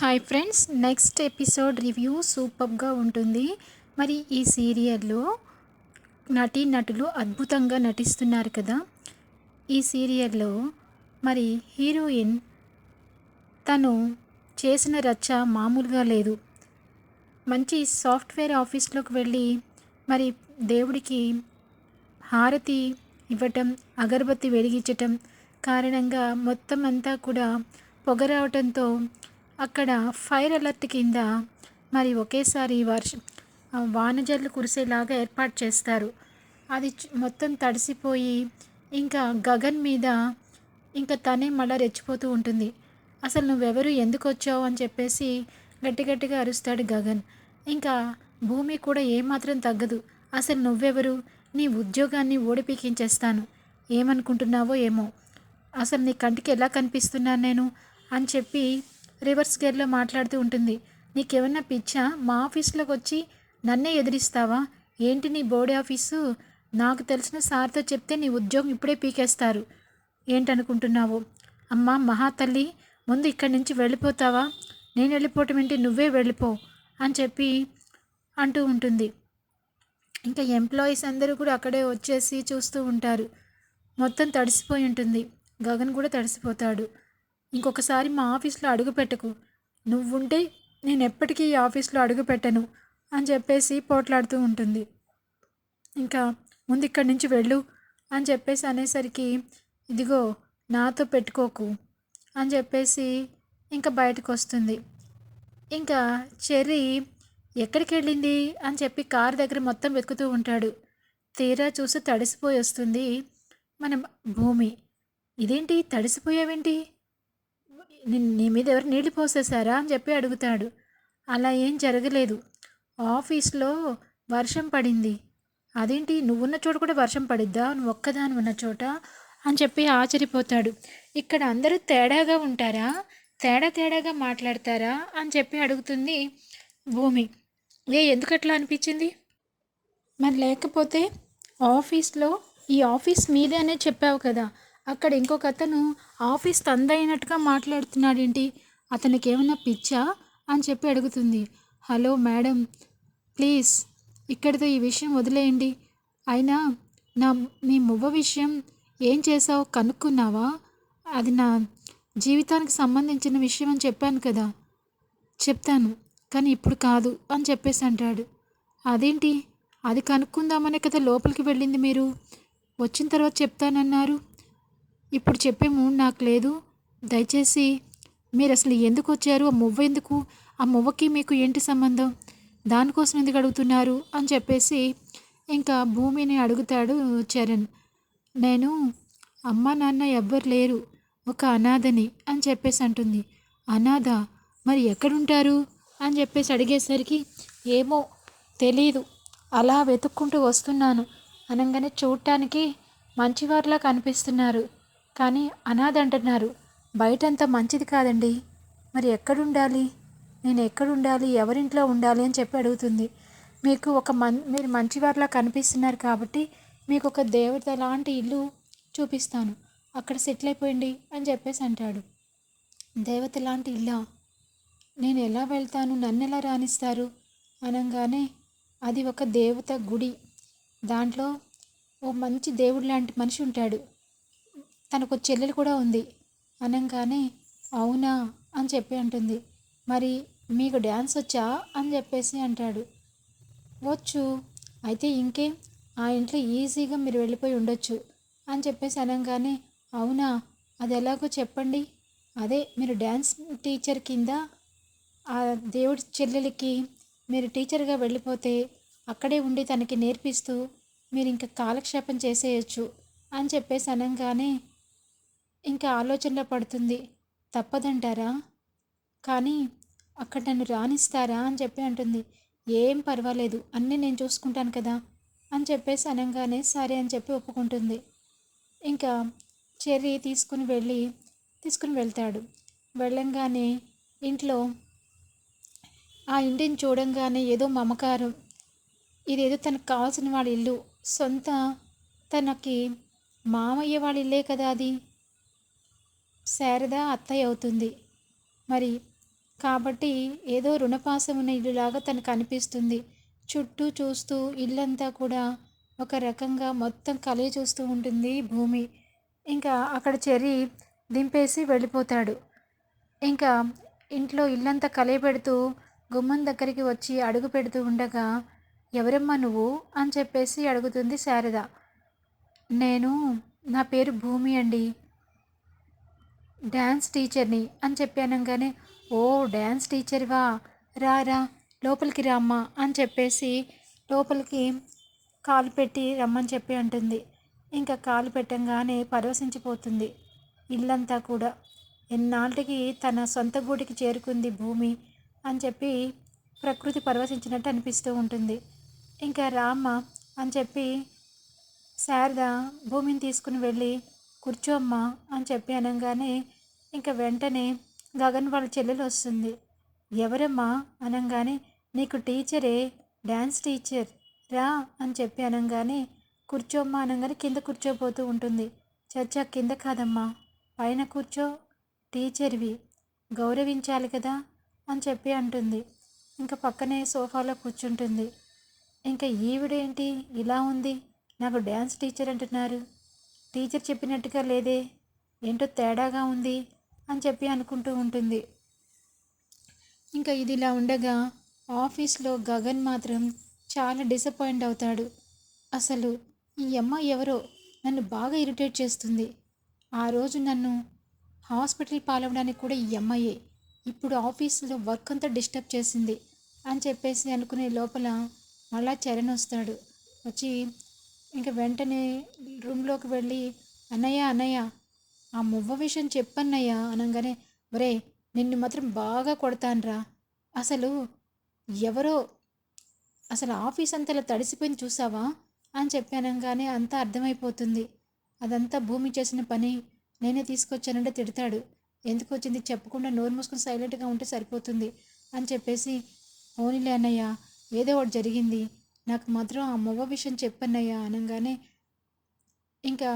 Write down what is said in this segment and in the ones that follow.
Hi friends next episode review సూపర్గా ఉంటుంది. మరి ఈ సీరియల్లో నటీ నటులు అద్భుతంగా నటిస్తున్నారు కదా. ఈ సీరియల్లో మరి హీరోయిన్ తను చేసిన రచ్చ మామూలుగా లేదు. మంచి సాఫ్ట్వేర్ ఆఫీస్లోకి వెళ్ళి మరి దేవుడికి హారతి ఇవ్వటం అగరబత్తి వెలిగించటం కారణంగా మొత్తం అంతా కూడా పొగ రావటంతో అక్కడ ఫైర్ అలర్ట్ కింద మరి ఒకేసారి వర్షం వానజల్లు కురిసేలాగా ఏర్పాటు చేస్తారు. అది మొత్తం తడిసిపోయి ఇంకా గగన్ మీద ఇంకా తనే మళ్ళా రెచ్చిపోతూ ఉంటుంది. అసలు నువ్వెవరు? ఎందుకు వచ్చావు? అని చెప్పేసి గట్టి గట్టిగా అరుస్తాడు గగన్. ఇంకా భూమి కూడా ఏమాత్రం తగ్గదు. అసలు నువ్వెవరు? నీ ఉద్యోగాన్ని ఓడిపీకించేస్తాను. ఏమనుకుంటున్నావో ఏమో. అసలు నీ కంటికి ఎలా కనిపిస్తున్నాను నేను? అని చెప్పి రివర్స్ గేర్లో మాట్లాడుతూ ఉంటుంది. నీకేమన్నా పిచ్చా? మా ఆఫీస్లోకి వచ్చి నన్నే ఎదిరిస్తావా? ఏంటి నీ బోర్డే ఆఫీసు? నాకు తెలిసిన సార్తో చెప్తే నీ ఉద్యోగం ఇప్పుడే పీకేస్తారు. ఏంటనుకుంటున్నావు? అమ్మ మహాతల్లి ముందు ఇక్కడి నుంచి వెళ్ళిపోతావా? నేను వెళ్ళిపోవటం ఏంటి నువ్వే వెళ్ళిపో అని చెప్పి అంటూ ఉంటుంది. ఇంకా ఎంప్లాయీస్ అందరూ కూడా అక్కడే వచ్చేసి చూస్తూ ఉంటారు. మొత్తం తడిసిపోయి ఉంటుంది. గగన్ కూడా తడిసిపోతాడు. ఇంకొకసారి మా ఆఫీస్లో అడుగు పెట్టకు. నువ్వుంటే నేను ఎప్పటికీ ఈ ఆఫీస్లో అడుగు పెట్టను అని చెప్పేసి పోట్లాడుతూ ఉంటుంది. ఇంకా ముందు ఇక్కడి నుంచి వెళ్ళు అని చెప్పేసి అనేసరికి ఇదిగో నాతో పెట్టుకోకు అని చెప్పేసి ఇంకా బయటకు వస్తుంది ఇంకా చెర్రీ ఎక్కడికి వెళ్ళింది అని చెప్పి కారు దగ్గర మొత్తం వెతుకుతూ ఉంటాడు. తీరా చూసి తడిసిపోయి వస్తుంది. మన భూమి. ఇదేంటి? తడిసిపోయావేంటి? నీ మీద ఎవరు నీళ్ళు పోసేశారా అని చెప్పి అడుగుతాడు. అలా ఏం జరగలేదు. ఆఫీస్లో వర్షం పడింది. అదేంటి నువ్వున్న చోట కూడా వర్షం పడిద్దా? నువ్వు ఒక్కదాని ఉన్న చోట? అని చెప్పి ఆశ్చర్యపోతాడు. ఇక్కడ అందరూ తేడాగా ఉంటారా? తేడా తేడాగా మాట్లాడతారా? అని చెప్పి అడుగుతుంది భూమి. ఏ ఎందుకు అట్లా అనిపించింది? మరి లేకపోతే ఆఫీస్లో ఈ ఆఫీస్ మీదే అనే చెప్పావు కదా. అక్కడ ఇంకొక అతను ఆఫీస్ తందైనట్టుగా మాట్లాడుతున్నాడేంటి? అతనికి ఏమైనా పిచ్చా? అని చెప్పి అడుగుతుంది. హలో మేడం ప్లీజ్ ఇక్కడితో ఈ విషయం వదిలేయండి. అయినా నా నీ మువ్వ విషయం ఏం చేసావు కనుక్కున్నావా? అది నా జీవితానికి సంబంధించిన విషయం అని చెప్పాను కదా. చెప్తాను కానీ ఇప్పుడు కాదు అని చెప్పేసి అంటాడు. అదేంటి? అది కనుక్కుందామనే కదా లోపలికి వెళ్ళింది మీరు? వచ్చిన తర్వాత చెప్తానన్నారు. ఇప్పుడు చెప్పే మూడు నాకు లేదు. దయచేసి మీరు అసలు ఎందుకు వచ్చారు? ఆ మువ్వ ఎందుకు? ఆ మువ్వకి మీకు ఏంటి సంబంధం? దానికోసం ఎందుకు అడుగుతున్నారు? అని చెప్పేసి ఇంకా భూమిని అడుగుతాడు చరణ్. నేను అమ్మ నాన్న ఎవ్వరు లేరు. ఒక అనాథని అని చెప్పేసి అంటుంది. అనాథ? మరి ఎక్కడుంటారు? అని చెప్పేసి అడిగేసరికి ఏమో తెలీదు. అలా వెతుక్కుంటూ వస్తున్నాను. అనగానే చూడటానికి మంచివారిలా కనిపిస్తున్నారు. కానీ అనాథ అంటున్నారు. బయటంతా మంచిది కాదండి. మరి ఎక్కడుండాలి? నేను ఎక్కడుండాలి? ఎవరింట్లో ఉండాలి అని చెప్పి అడుగుతుంది. మీకు ఒక మన్ మీరు మంచివారిలా కనిపిస్తున్నారు కాబట్టి మీకు ఒక దేవత లాంటి ఇల్లు చూపిస్తాను. అక్కడ సెటిల్ అయిపోయింది అని చెప్పేసి అంటాడు. దేవత లాంటి ఇల్లా? నేను ఎలా వెళ్తాను? నన్ను ఎలా రాణిస్తారు? అనగానే అది ఒక దేవత గుడి. దాంట్లో ఓ మంచి దేవుడు లాంటి మనిషి ఉంటాడు. తనకు ఒక చెల్లెలు కూడా ఉంది. అనగానే అవునా? అని చెప్పి అంటుంది. మరి మీకు డ్యాన్స్ వచ్చా? అని చెప్పేసి అంటాడు. వచ్చు. అయితే ఇంకేం? ఆ ఇంట్లో ఈజీగా మీరు వెళ్ళిపోయి ఉండొచ్చు. అని చెప్పేసి అనగానే అవునా? అది ఎలాగో చెప్పండి. అదే మీరు డ్యాన్స్ టీచర్ కింద ఆ దేవుడి చెల్లెలకి మీరు టీచర్గా వెళ్ళిపోతే అక్కడే ఉండి తనకి నేర్పిస్తూ మీరు ఇంకా కాలక్షేపం చేసేయచ్చు. అని చెప్పేసి అనగానే ఇంకా ఆలోచనలో పడుతుంది. తప్పదంటారా? కానీ అక్కడ నన్ను రాణిస్తారా అని చెప్పి అంటుంది. ఏం పర్వాలేదు అన్నీ నేను చూసుకుంటాను కదా అని చెప్పేసి అనగానే సరే అని చెప్పి ఒప్పుకుంటుంది. ఇంకా చెర్రీ తీసుకుని వెళ్ళి తీసుకుని వెళ్తాడు. వెళ్ళంగానే ఇంట్లో ఆ ఇంటిని చూడంగానే ఏదో మమకారం. ఇదేదో తనకు కావాల్సిన వాళ్ళ ఇల్లు. సొంత తనకి మామయ్య వాళ్ళ ఇల్లే కదా అది. శారద అత్తయ్య అవుతుంది. మరి కాబట్టి ఏదో రుణపాసం ఉన్న ఇల్లులాగా తనకు అనిపిస్తుంది. చుట్టూ చూస్తూ ఇల్లంతా కూడా ఒక రకంగా మొత్తం కలయ చూస్తూ ఉంటుంది భూమి. ఇంకా అక్కడ చెరి దింపేసి వెళ్ళిపోతాడు. ఇంకా ఇంట్లో ఇల్లంతా కలియపెడుతూ గుమ్మం దగ్గరికి వచ్చి అడుగు పెడుతూ ఉండగా ఎవరమ్మా నువ్వు? అని చెప్పేసి అడుగుతుంది శారద. నేను నా పేరు భూమి అండి. డ్యాన్స్ టీచర్ని అని చెప్పి అనగానే ఓ డ్యాన్స్ టీచర్వా? రా రా లోపలికి రామ్మా అని చెప్పేసి లోపలికి కాలు పెట్టి రమ్మని చెప్పి అంటుంది. ఇంకా కాలు పెట్టంగానే పరవశించిపోతుంది ఇల్లంతా కూడా. ఎన్నాళ్ళకి తన సొంత గూడికి చేరుకుంది భూమి అని చెప్పి ప్రకృతి పరవశించినట్టు అనిపిస్తూ ఉంటుంది. ఇంకా రామ్మ అని చెప్పి శారద భూమిని తీసుకుని వెళ్ళి కూర్చోమ్మా అని చెప్పి అనగానే ఇంకా వెంటనే గగన్ వాళ్ళ చెల్లెలు వస్తుంది. ఎవరమ్మా? అనగానే నీకు టీచరే డ్యాన్స్ టీచర్ రా అని చెప్పి అనగానే కూర్చోమ్మా అనగానే కింద కూర్చోబోతూ ఉంటుంది. చచ్చా కింద కాదమ్మా పైన కూర్చో టీచర్వి గౌరవించాలి కదా అని చెప్పి అంటుంది. ఇంకా పక్కనే సోఫాలో కూర్చుంటుంది. ఇంకా ఈవిడేంటి? ఇలా ఉంది? నాకు డ్యాన్స్ టీచర్ అంటున్నారు. టీచర్ చెప్పినట్టుగా లేదే ఏంటో తేడాగా ఉంది అని చెప్పి అనుకుంటూ ఉంటుంది. ఇంకా ఇది ఇలా ఉండగా ఆఫీస్లో గగన్ మాత్రం చాలా డిసప్పాయింట్ అవుతాడు. అసలు ఈ అమ్మాయి ఎవరో నన్ను బాగా ఇరిటేట్ చేస్తుంది. ఆ రోజు నన్ను హాస్పిటల్ పాలవడానికి కూడా ఈ అమ్మాయే. ఇప్పుడు ఆఫీస్లో వర్క్ అంతా డిస్టర్బ్ చేసింది అని చెప్పేసి అనుకునే లోపల మళ్ళా చరణ్ వస్తాడు. వచ్చి ఇంకా వెంటనే రూమ్లోకి వెళ్ళి అన్నయ్య అన్నయ్య ఆ మువ్వ విషయం చెప్పన్నయ్య అనగానే ఒరే నిన్ను మాత్రం బాగా కొడతాన్రా. అసలు ఎవరో అసలు ఆఫీస్ అంతా ఇలా తడిసిపోయింది చూసావా? అని చెప్పానంగానే అంతా అర్థమైపోతుంది. అదంతా భూమి చేసిన పని. నేనే తీసుకొచ్చానంటే తిడతాడు. ఎందుకు వచ్చింది? చెప్పకుండా నోరు మూసుకొని సైలెంట్గా ఉంటే సరిపోతుంది అని చెప్పేసి ఓనిలే అన్నయ్య ఏదో ఒకటి జరిగింది. నాకు మాత్రం ఆ మొవ్వ విషయం చెప్పన్నయ్యా అనగానే ఇంకా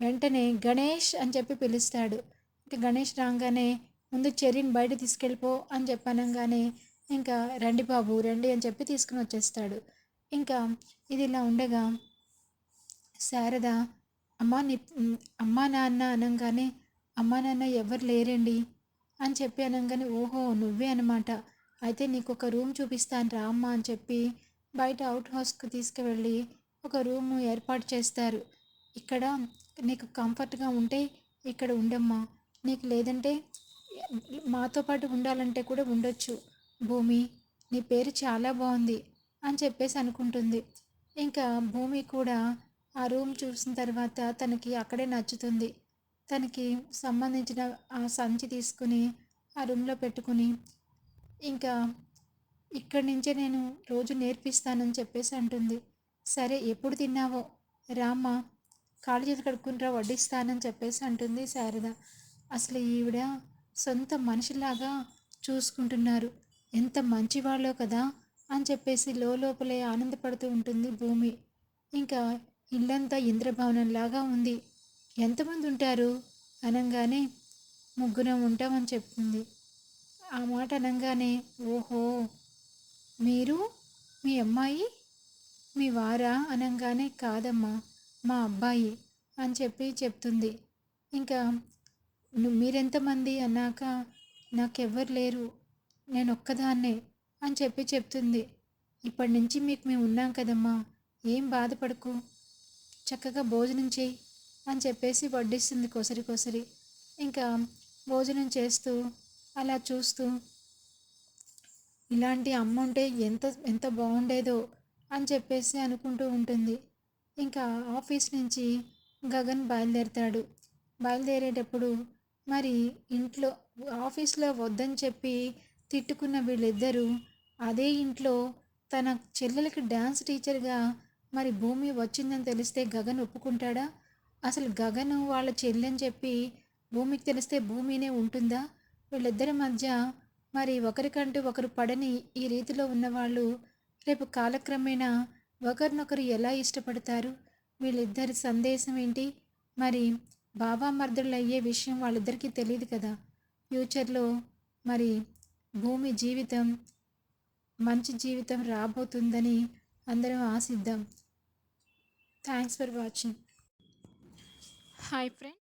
వెంటనే గణేష్ అని చెప్పి పిలుస్తాడు. ఇంకా గణేష్ రాగానే ముందు చెర్రీని బయట తీసుకెళ్ళిపో అని చెప్పనగానే ఇంకా రండి బాబు రండి అని చెప్పి తీసుకుని వచ్చేస్తాడు. ఇంకా ఇది ఇలా ఉండగా శారద అమ్మా ని అమ్మా నాన్న అనగానే అమ్మా నాన్న ఎవరు లేరండి అని చెప్పి అనగానే ఓహో నువ్వే అనమాట అయితే నీకు ఒక రూమ్ చూపిస్తాను రా అమ్మ అని చెప్పి బయట అవుట్ హౌస్కి తీసుకువెళ్ళి ఒక రూము ఏర్పాటు చేస్తారు. ఇక్కడ నీకు కంఫర్ట్గా ఉంటే ఇక్కడ ఉండమ్మా. నీకు లేదంటే మాతో పాటు ఉండాలంటే కూడా ఉండొచ్చు. భూమి నీ పేరు చాలా బాగుంది అని చెప్పేసి అనుకుంటుంది. ఇంకా భూమి కూడా ఆ రూమ్ చూసిన తర్వాత తనకి అక్కడే నచ్చుతుంది. తనకి సంబంధించిన ఆ సంచి తీసుకుని ఆ రూమ్లో పెట్టుకుని ఇంకా ఇక్కడి నుంచే నేను రోజు నేర్పిస్తానని చెప్పేసి అంటుంది. సరే ఎప్పుడు తిన్నావో? రామ్మ కాళ్ళు చేతులు కడుక్కుంటారా వడ్డిస్తానని చెప్పేసి అంటుంది శారద. అసలు ఈవిడ సొంత మనిషిలాగా చూసుకుంటున్నారు. ఎంత మంచివాళ్ళో కదా అని చెప్పేసి లోపలే ఆనందపడుతూ ఉంటుంది భూమి. ఇంకా ఇల్లంతా ఇంద్రభవనంలాగా ఉంది. ఎంతమంది ఉంటారు? అనగానే ముగ్గురం ఉంటామని చెప్తుంది. ఆ మాట అనగానే ఓహో మీరు మీ అమ్మాయి మీ వారా అనగానే కాదమ్మా మా అబ్బాయి అని చెప్పి చెప్తుంది. ఇంకా మీరెంతమంది అన్నాక నాకెవ్వరు లేరు నేను ఒక్కదాన్నే అని చెప్పి చెప్తుంది. ఇప్పటి నుంచి మీకు మేము ఉన్నాం కదమ్మా ఏం బాధపడకు చక్కగా భోజనం చేయి అని చెప్పేసి వడ్డిస్తుంది కొసరి కొసరి. ఇంకా భోజనం చేస్తూ అలా చూస్తూ ఇలాంటి అమ్మ ఉంటే ఎంత ఎంత బాగుండేదో అని చెప్పేసి అనుకుంటూ ఉంటుంది. ఇంకా ఆఫీస్ నుంచి గగన్ బయలుదేరుతాడు. బయలుదేరేటప్పుడు మరి ఇంట్లో ఆఫీస్లో వద్దని చెప్పి తిట్టుకున్న వీళ్ళిద్దరూ అదే ఇంట్లో తన చెల్లెలకి డ్యాన్స్ టీచర్గా మరి భూమి వచ్చిందని తెలిస్తే గగన్ ఒప్పుకుంటాడా? అసలు గగన్ వాళ్ళ చెల్లెని చెప్పి భూమికి తెలిస్తే భూమినే ఉంటుందా? వీళ్ళిద్దరి మధ్య మరి ఒకరికంటూ ఒకరు పడని ఈ రీతిలో ఉన్నవాళ్ళు రేపు కాలక్రమేణా ఒకరినొకరు ఎలా ఇష్టపడతారు? వీళ్ళిద్దరి సందేశం ఏంటి? మరి బాబామర్దులు అయ్యే విషయం వాళ్ళిద్దరికీ తెలియదు కదా. ఫ్యూచర్లో మరి భూమి జీవితం మంచి జీవితం రాబోతుందని అందరం ఆశిద్దాం. Thanks for watching. Hi friend.